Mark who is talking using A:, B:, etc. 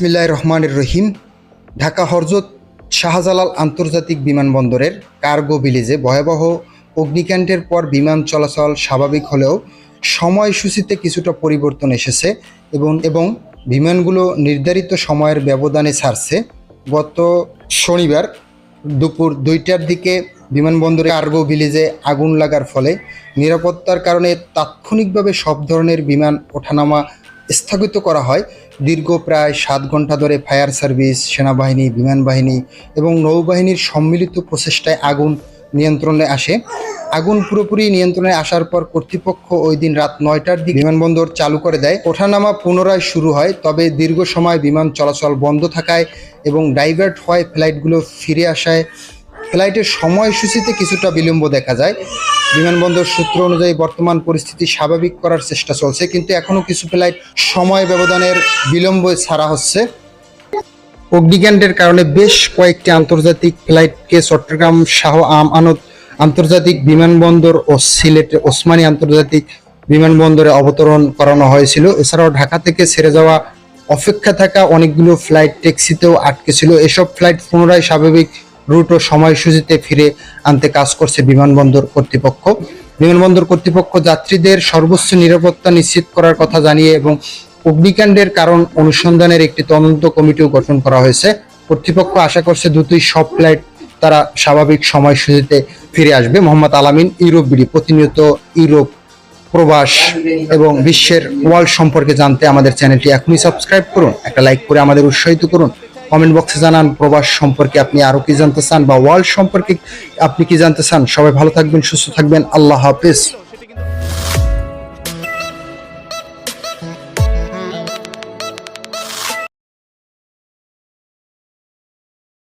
A: বিসমিল্লাহ রহমানের রহিম। ঢাকা হরজত শাহজালাল আন্তর্জাতিক বিমানবন্দরের কার্গো ভিলেজে ভয়াবহ অগ্নিকাণ্ডের পর বিমান চলাচল স্বাভাবিক হলেও সময়সূচিতে কিছুটা পরিবর্তন এসেছে এবং এবং বিমানগুলো নির্ধারিত সময়ের ব্যবধানে ছাড়ছে। গত শনিবার দুপুর দুইটার দিকে বিমানবন্দরে কার্গো ভিলেজে আগুন লাগার ফলে নিরাপত্তার কারণে তাৎক্ষণিকভাবে সব ধরনের বিমান ওঠানামা স্থগিত করা হয়। দীর্ঘ প্রায় সাত ঘণ্টা ধরে ফায়ার সার্ভিস, সেনাবাহিনী বিমান বাহিনী এবং নৌবাহিনীর সম্মিলিত প্রচেষ্টায় আগুন নিয়ন্ত্রণে আসে। আগুন পুরোপুরি নিয়ন্ত্রণে আসার পর কর্তৃপক্ষ ওই দিন রাত নয়টার দিকে বিমানবন্দর চালু করে দেয়। ওঠানামা পুনরায় শুরু হয়, তবে দীর্ঘ সময় বিমান চলাচল বন্ধ থাকায় এবং ডাইভার্ট হয় ফ্লাইটগুলো ফিরে আসায় ফ্লাইটের সময়সূচিতে কিছুটা বিলম্ব দেখা যায়। বিমানবন্দর সূত্র অনুযায়ী বর্তমান পরিস্থিতি স্বাভাবিক করার চেষ্টা চলছে, কিন্তু এখনও কিছু ফ্লাইট সময় ব্যবধানের বিলম্ব ছাড়া হচ্ছে। অগ্নিকাণ্ডের কারণে বেশ কয়েকটি আন্তর্জাতিক ফ্লাইটকে চট্টগ্রাম শাহ আম আনত আন্তর্জাতিক বিমানবন্দর ও সিলেটে ওসমানী আন্তর্জাতিক বিমানবন্দরে অবতরণ করানো হয়েছিল। এছাড়াও ঢাকা থেকে ছেড়ে যাওয়া, অপেক্ষা থাকা অনেকগুলো ফ্লাইট ট্যাক্সিতেও আটকে ছিল। এসব ফ্লাইট পুনরায় স্বাভাবিক রুট ও সময়সূচিতে ফিরে আনতে কাজ করছে বিমানবন্দর কর্তৃপক্ষ। বিমানবন্দর কর্তৃপক্ষ যাত্রীদের সর্বোচ্চ নিরাপত্তা নিশ্চিত করার কথা জানিয়ে এবং অগ্নিকাণ্ডের কারণ অনুসন্ধানের একটি তদন্ত কমিটিও গঠন করা হয়েছে। কর্তৃপক্ষ আশা করছে দ্রুতই সব ফ্লাইট তারা স্বাভাবিক সময়সূচিতে ফিরে আসবে। মোহাম্মদ আলামিন ইউরোপ বিডি, প্রতিনিয়ত ইউরোপ প্রবাস এবং বিশ্বের ওয়ার্ল্ড সম্পর্কে জানতে আমাদের চ্যানেলটি এখনই সাবস্ক্রাইব করুন। একটা লাইক করে আমাদের উৎসাহিত করুন। কমেন্ট বক্সে জানান, প্রবাস সম্পর্কে আপনি আরও কি জানতে চান বা ওয়ার্ল্ড সম্পর্কে আপনি কি জানতে চান? সবাই ভালো থাকবেন, সুস্থ থাকবেন। আল্লাহ হাফিজ।